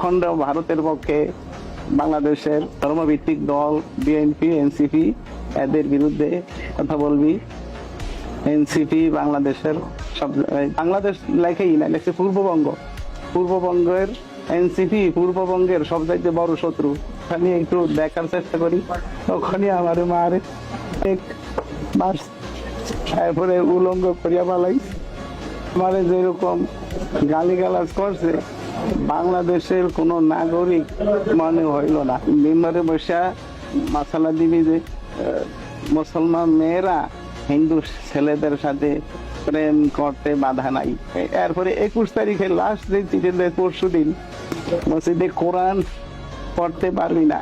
অখণ্ড ভারতের পক্ষে বাংলাদেশের ধর্মভিত্তিক দল, বিএনপি, এনসিপি এদের বিরুদ্ধে কথা বলবি। এনসিপি বাংলাদেশের সব বাংলাদেশ লেখেই না লেখছে পূর্ববঙ্গ। পূর্ববঙ্গের এনসিপি, পূর্ববঙ্গের সব সবচাইতে বড় শত্রু। খালি একটু দেখার চেষ্টা করি, তখনই আমার মার। এক মাস তারপরে উলঙ্গ করিয়া পালাই। মানে যেরকম গালিগালাজ করছে বাংলাদেশের কোনো নাগরিক মানে হইল না। মেম্বারে বসা মাসালা দিবি যে মুসলমান মেয়েরা হিন্দু ছেলেদের সাথে প্রেম করতে বাধা নাই। এরপরে একুশ তারিখে লাস্ট দিন পরশু দিন মসজিদে কোরআন পড়তে পারবি না।